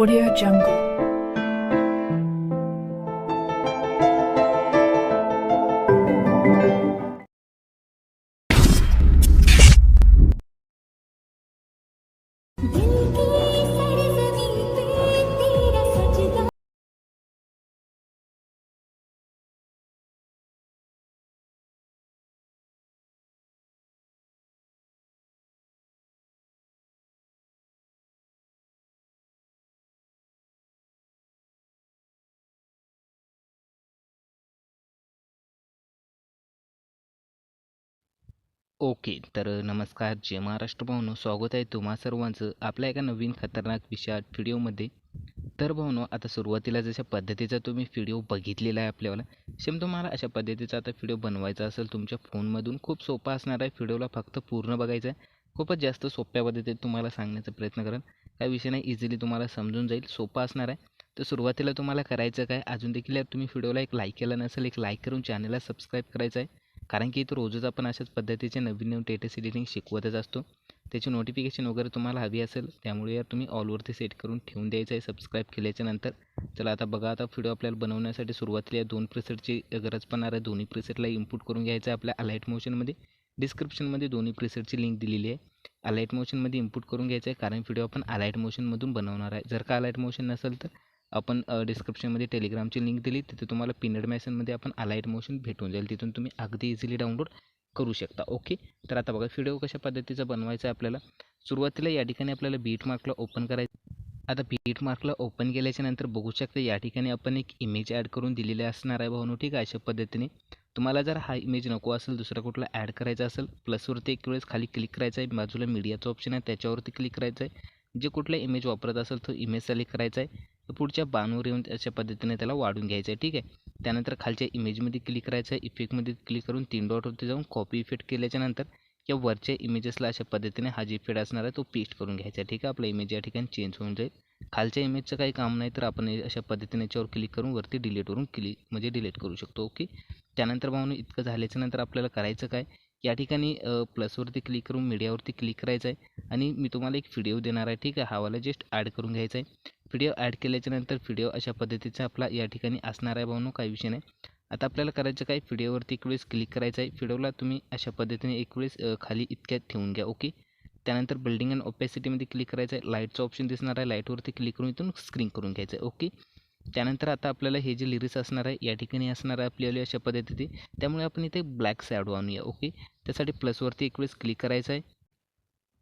Audio Jungle. Okay तर नमस्कार जय महाराष्ट्र भावनो स्वागत आहे तुम्हा सर्वांचं आपल्या एका नवीन खतरनाक विषयात व्हिडिओमध्ये. तर भावनो आता सुरुवातीला जशा पद्धतीचा तुम्ही व्हिडिओ बघितलेला आहे आपल्याला सेम तुम्हाला अशा पद्धतीचा आता व्हिडिओ बनवायचा असेल तुमच्या फोनमधून खूप सोपा असणार आहे व्हिडिओला फक्त पूर्ण बघायचा आहे. खूपच जास्त सोप्या पद्धतीत तुम्हाला सांगण्याचा प्रयत्न करेन. काय विषय नाही इझिली तुम्हाला समजून जाईल सोपा असणार आहे. तर सुरुवातीला तुम्हाला करायचं काय अजून देखील तुम्ही व्हिडिओला एक लाईक केला नसेल एक लाईक करून चॅनलला सबस्क्राईब करायचं आहे. कारण की तो रोजच आपण अशाच पद्धतीचे नवीन नवीन टेटस एडिटिंग शिकवतच असतो. त्याची नोटिफिकेशन वगैरे तुम्हाला हवी असेल त्यामुळे यार तुम्ही ऑलवरती सेट करून ठेवून द्यायचं आहे सबस्क्राईब केल्याच्यानंतर. चला आता बघा आता व्हिडिओ आपल्याला बनवण्यासाठी सुरुवातीला या दोन प्रिसेटची गरज पडणार आहे. दोन्ही प्रिसेटला इम्पुट करून घ्यायचं आहे आपल्या अलाईट मोशनमध्ये डिस्क्रिप्शनमध्ये दोन्ही प्रिसेटची लिंक दिलेली आहे. अलाईट मोशनमध्ये इम्पुट करून घ्यायचं आहे कारण व्हिडिओ आपण अलाईट मोशनमधून बनवणार आहे. जर का अलाईट मोशन नसेल तर आपण डिस्क्रिप्शनमध्ये टेलिग्रामची लिंक दिली. तिथे तुम्हाला पिनड मॅसेजमध्ये आपण अलाईट मोशन भेटून जाईल. तिथून तुम्ही अगदी इझिली डाउनलोड करू शकता. ओके तर आता बघा व्हिडिओ कशा पद्धतीचा बनवायचा आहे आपल्याला? सुरुवातीला या ठिकाणी आपल्याला बीट मार्कला ओपन करायचं. आता बीट मार्कला ओपन केल्याच्यानंतर बघू शकता या ठिकाणी आपण एक इमेज ॲड करून दिलेली असणार आहे भावनो ठीक आहे? अशा पद्धतीने. तुम्हाला जर हा इमेज नको असेल दुसरा कुठला ॲड करायचा असेल प्लसवरती एक वेळेस खाली क्लिक करायचं आहे. बाजूला मीडियाचं ऑप्शन आहे त्याच्यावरती क्लिक करायचं आहे. जे कुठला इमेज वापरत असेल तो इमेज सिलेक्ट करायचा आहे. पुढच्या बाणवर येऊन अशा पद्धतीने त्याला वाढून घ्यायचं आहे. ठीक आहे? त्यानंतर खालच्या इमेजमध्ये क्लिक करायचं आहे. इफेक्टमध्ये क्लिक करून तीन डॉटवरती जाऊन कॉपी इफेक्ट केल्याच्यानंतर या वरच्या इमेजेसला अशा पद्धतीने हा जी इफेक्ट असणार आहे तो पेस्ट करून घ्यायचा आहे. ठीक आहे? आपला इमेज या ठिकाणी चेंज होऊन जाईल. खालच्या इमेजचं काही काम नाही तर आपण अशा पद्धतीने याच्यावर क्लिक करून वरती डिलीटवरून क्लिक म्हणजे डिलीट करू शकतो. ओके त्यानंतर भाऊन इतकं झाल्याच्यानंतर आपल्याला करायचं काय? या ठिकाणी प्लसवरती क्लिक करून मीडियावरती क्लिक करायचं आहे. आणि मी तुम्हाला एक व्हिडिओ देणार आहे. ठीक आहे? हावाला जस्ट ॲड करून घ्यायचा आहे. व्हिडिओ ॲड केल्याच्यानंतर व्हिडिओ अशा पद्धतीचा आपला या ठिकाणी असणार आहे भाऊनो काही विषय नाही. आता आपल्याला करायचं काय? व्हिडिओवरती एक वेळेस क्लिक करायचं आहे. व्हिडिओला तुम्ही अशा पद्धतीने एक वेळेस खाली इतक्यात ठेवून घ्या ओके त्यानंतर बिल्डिंग अँड ओपॅसिटीमध्ये क्लिक करायचं आहे. लाईटचं ऑप्शन दिसणार आहे. लाईटवरती क्लिक करून इथून स्क्रीन करून घ्यायचं आहे ओके त्यानंतर आता आपल्याला हे जे लिरिक्स असणार आहे या ठिकाणी असणार आहे आपल्याला अशा पद्धतीने त्यामुळे आपण इथे ब्लॅक सॅडो आणूया ओके त्यासाठी प्लसवरती एक वेळेस क्लिक करायचं आहे.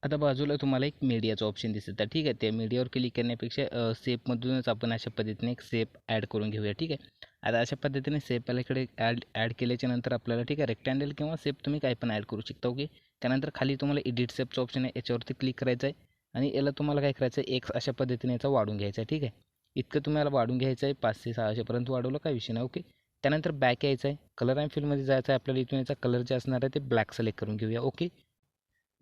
आता बाजूला तुम्हाला एक मीडियाचं ऑप्शन दिसतं ठीक आहे त्या मीडियावर क्लिक करण्यापेक्षा सेपमधूनच आपण अशा पद्धतीने एक सेप ॲड करून घेऊया. ठीक आहे? आता अशा पद्धतीने सेप याकडे ॲड ॲड केल्याच्यानंतर आपल्याला ठीक आहे रेक्टँडल किंवा सेप तुम्ही काय पण ॲड करू शकता ओके त्यानंतर खाली तुम्हाला एडिट सेपचं ऑप्शन आहे याच्यावरती क्लिक करायचं आहे. आणि याला तुम्हाला काय करायचं आहे एक्स अशा पद्धतीने याचा वाढून घ्यायचा आहे ठीक आहे? इतकं तुम्हाला वाढून घ्यायचं आहे पाचशे सहाशेपर्यंत वाढवलं काय विषय नाही ओके त्यानंतर बॅक यायचं आहे. कलर अँड फिल्डमध्ये जायचं आहे आपल्याला इथून याचा कलर जे असणार आहे ते ब्लॅक सिलेक्ट करून घेऊया ओके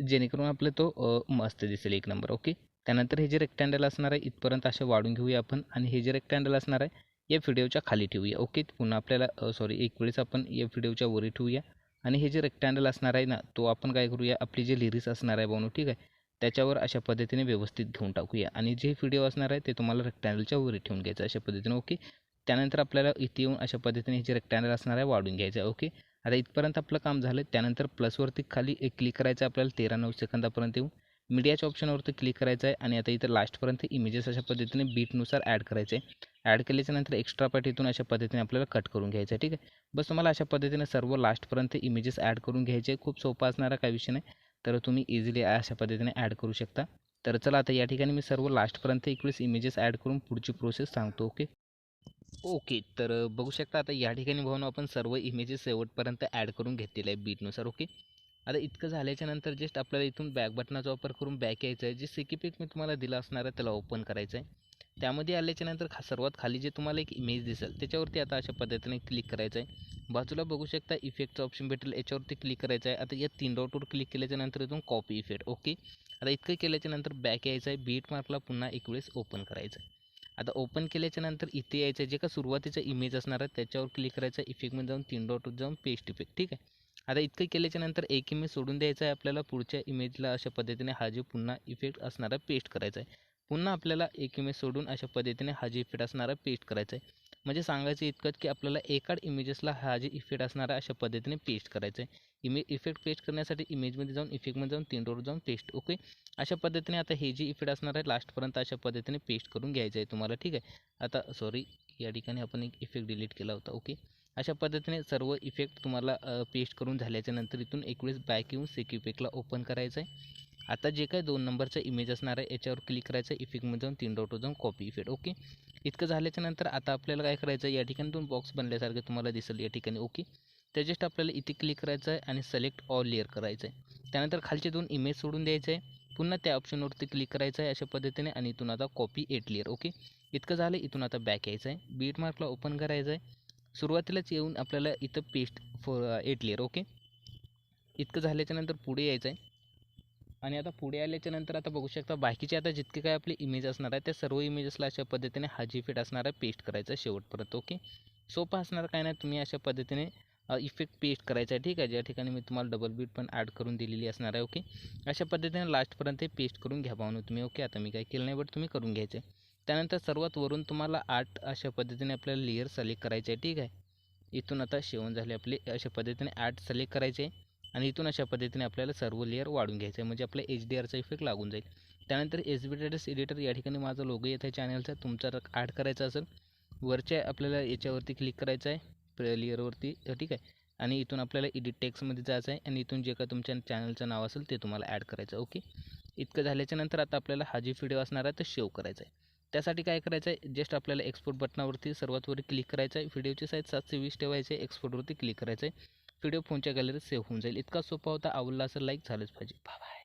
जेणेकरून आपलं तो मस्त दिसेल एक नंबर ओके त्यानंतर हे जे रेक्टँडल असणार आहे इथपर्यंत असे वाढून घेऊया आपण आणि हे जे रेक्टँडल असणार आहे या व्हिडिओच्या खाली ठेवूया ओके पुन्हा आपल्याला सॉरी एक वेळेस आपण या व्हिडिओच्या वरी ठेवूया आणि हे जे रेक्टँडल असणार आहे ना तो आपण काय करूया आपली जे लिरिक्स असणार आहे बनू ठीक आहे? त्याच्यावर अशा पद्धतीने व्यवस्थित घेऊन टाकूया आणि जे व्हिडिओ असणार आहे ते तुम्हाला रेक्टँडलच्या वरी ठेवून घ्यायचं अशा पद्धतीने ओके त्यानंतर आपल्याला इथे येऊन अशा पद्धतीने हे जे रेक्टँडल असणार आहे वाढून घ्यायचं आहे ओके आता इथपर्यंत आपलं काम झालं त्यानंतर प्लसवरती खाली एक क्लिक करायचं आहे आपल्याला तेरा नऊ सेकंदापर्यंत येऊन मीडियाच्या ऑप्शनवरती क्लिक करायचं आहे आणि आता इथं लास्टपर्यंत इमेजेस अशा पद्धतीने बीटनुसार ॲड करायचे. आहे ॲड केल्याच्यानंतर एक्स्ट्रा पार्ट इथून अशा पद्धतीने आपल्याला कट करून घ्यायचं आहे ठीक आहे? बस तुम्हाला अशा पद्धतीने सर्व लास्टपर्यंत इमेजेस ॲड करून घ्यायचे खूप सोपा असणारा काही विषय नाही. तर तुम्ही इझिली अशा पद्धतीने ॲड करू शकता. तर चला आता या ठिकाणी मी सर्व लास्टपर्यंत एकवेळेस इमेजेस ॲड करून पुढची प्रोसेस सांगतो ओके ओके. तर बघू शकता आता या ठिकाणी भाऊन आपण सर्व इमेजेस शेवटपर्यंत ॲड करून घेतलेले आहे बीटनुसार ओके? आता इतकं झाल्याच्यानंतर जस्ट आपल्याला इथून बॅक बटनाचा वापर करून बॅक यायचं आहे. जे सिकीपिक मी तुम्हाला दिलं असणार आहे त्याला ओपन करायचं आहे. त्यामध्ये आल्याच्यानंतर खा सर्वात खाली जे तुम्हाला एक इमेज दिसेल त्याच्यावरती आता अशा पद्धतीने क्लिक करायचं आहे. बाजूला बघू शकता इफेक्टचं ऑप्शन भेटेल याच्यावरती क्लिक करायचं आहे. आता या तीन डॉटवर क्लिक केल्याच्यानंतर इथून कॉपी इफेक्ट ओके? आता इतकं केल्याच्यानंतर बॅक यायचं आहे. बीट मार्कला पुन्हा एक वेळेस ओपन करायचं आहे. आता ओपन केल्याच्यानंतर इथे यायचं जे का सुरुवातीचा इमेज असणार आहे त्याच्यावर क्लिक करायचं इफेक्टमध्ये जाऊन तीन डॉट जाऊन पेस्ट इफेक्ट ठीक आहे? आता इतकं केल्याच्यानंतर एक इमेज सोडून द्यायचं आहे आपल्याला. पुढच्या इमेजला अशा पद्धतीने हा जे पुन्हा इफेक्ट असणारा पेस्ट करायचा आहे. पुन्हा आपल्याला एक इमेज सोडून अशा पद्धतीने हा जे इफेक्ट असणारा पेस्ट करायचा आहे. म्हणजे सांगायचं इतकंच की आपल्याला एकाच इमेजेसला हा जे इफेक्ट असणार आहे अशा पद्धतीने पेस्ट करायचं आहे इमे इफेक्ट पेस्ट करण्यासाठी इमेजमध्ये जाऊन इफेक्टमध्ये जाऊन तीन रोड जाऊन पेस्ट ओके अशा पद्धतीने आता हे जे इफेक्ट असणार आहे लास्टपर्यंत अशा पद्धतीने पेस्ट करून घ्यायचं आहे तुम्हाला ठीक आहे? आता सॉरी या ठिकाणी आपण एक इफेक्ट डिलीट केला होता ओके अशा पद्धतीने सर्व इफेक्ट तुम्हाला पेस्ट करून झाल्याच्यानंतर इथून एक वेळेस बॅक येऊन सेक इफेक्टला ओपन करायचं आहे आता जे काय दोन नंबरचं इमेज असणार आहे याच्यावर क्लिक करायचं आहे इफेक्टमध्ये जाऊन तीन डॉटवर जाऊन कॉपी इफेक्ट ओके इतकं झाल्याच्यानंतर आता आपल्याला काय करायचं आहे या ठिकाणी दोन बॉक्स बनल्यासारखे तुम्हाला दिसेल या ठिकाणी ओके त्या जस्ट आपल्याला इथे क्लिक करायचं आहे आणि सिलेक्ट ऑल लेअर करायचं आहे त्यानंतर खालचे दोन इमेज सोडून द्यायचं आहे. पुन्हा त्या ऑप्शनवरती क्लिक करायचं आहे अशा पद्धतीने आणि इथून आता कॉपी एट लेअर ओके इतकं झालं इथून आता बॅक यायचं आहे बीट मार्कला ओपन करायचं आहे सुरुवातीलाच येऊन आपल्याला इथं paste for eight layer okay इतकं झाल्याच्यानंतर पुढे यायचं आहे आणि आता पुढे आल्याच्यानंतर आता बघू शकता बाकीचे आता जितके काय आपले इमेज असणार आहे त्या सर्व इमेजेसला अशा पद्धतीने हाजी फिट असणार आहे पेस्ट करायचा आहे शेवटपर्यंत ओके सोपं असणार काय नाही तुम्ही अशा पद्धतीने इफेक्ट पेस्ट करायचा आहे ठीक आहे? ज्या ठिकाणी मी तुम्हाला डबल बीट पण ॲड करून दिलेली असणार आहे ओके अशा पद्धतीने लास्टपर्यंत ते पेस्ट करून घ्या पाहून तुम्ही ओके आता मी काय केलं नाही बट तुम्ही करून घ्यायचे त्यानंतर सर्वात वरून तुम्हाला आठ अशा पद्धतीने आपल्याला लेअर सिलेक्ट करायचे आहे ठीक आहे? इथून आता शेवण झाले आपले अशा पद्धतीने आठ सिलेक्ट करायचे आहे. आणि इथून अशा पद्धतीने आपल्याला सर्व लेअर वाढून घ्यायचं आहे म्हणजे आपल्या एच डी आरचा इफेक्ट लागून जाईल. त्यानंतर एस बी टेटस एडिटर या ठिकाणी माझा लोगो येत आहे चॅनलचा तुमचा ॲड करायचा असेल वरच्या आपल्याला याच्यावरती क्लिक करायचं आहे लेअरवरती ठीक आहे? आणि इथून आपल्याला एडिट टेक्समध्ये जायचं आहे आणि इथून जे काय तुमच्या चॅनलचं नाव असेल ते तुम्हाला ॲड करायचं आहे ओके इतकं झाल्याच्यानंतर आता आपल्याला हा जी व्हिडिओ असणार आहे तो सेव्ह करायचा आहे. त्यासाठी काय करायचं आहे जस्ट आपल्याला एक्सपोर्ट बटनावरती सर्वात वर क्लिक करायचं आहे. व्हिडिओची साईज सातशे वीस ठेवायचे आहे एक्सपोर्टवरती क्लिक करायचं आहे. व्हिडिओ फोनच्या गॅलरीत सेव्ह होऊन जाईल. इतका सोपा होता. आवडला असं लाईक झालंच पाहिजे. बाय